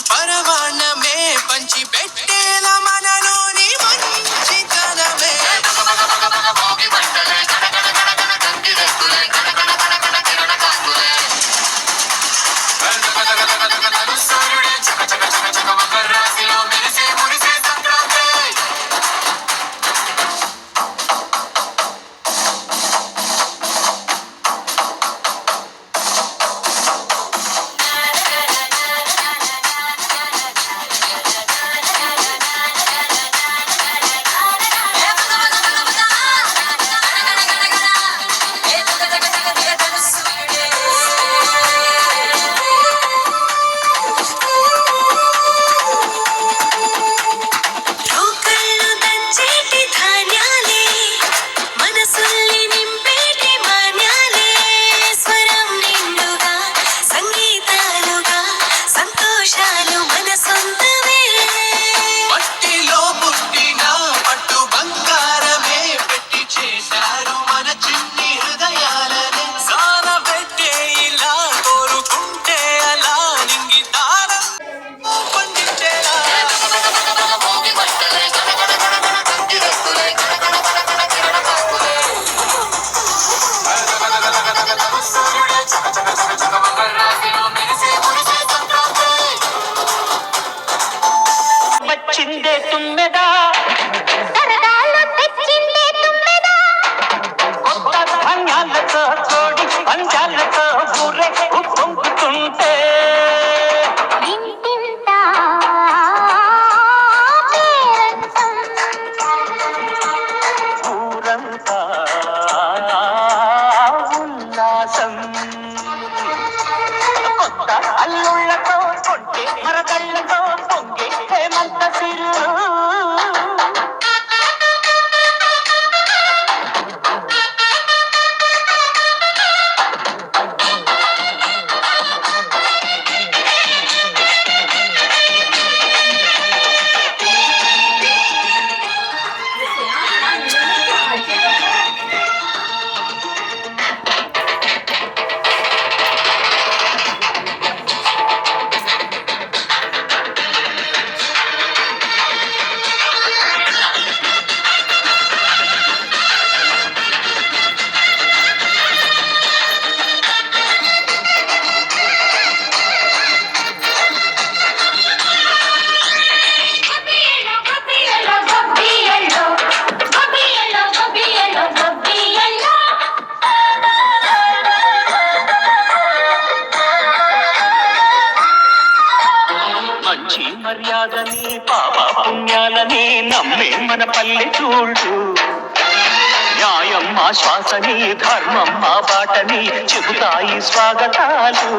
para amar. తుమ్మెదా సరదాలో తెచ్చిందే తుమ్మెదా? కొత్త ధాన్యాలతో తోడి పంచాలతో ఊరే ఉప్పొంగుతుంటే. త్యాగాలని పాప పుణ్యాలని నమ్మే మన పల్లె చూడు. న్యాయం మా శ్వాసని ధర్మం మా బాటని చెబుతాయి స్వాగతాలు.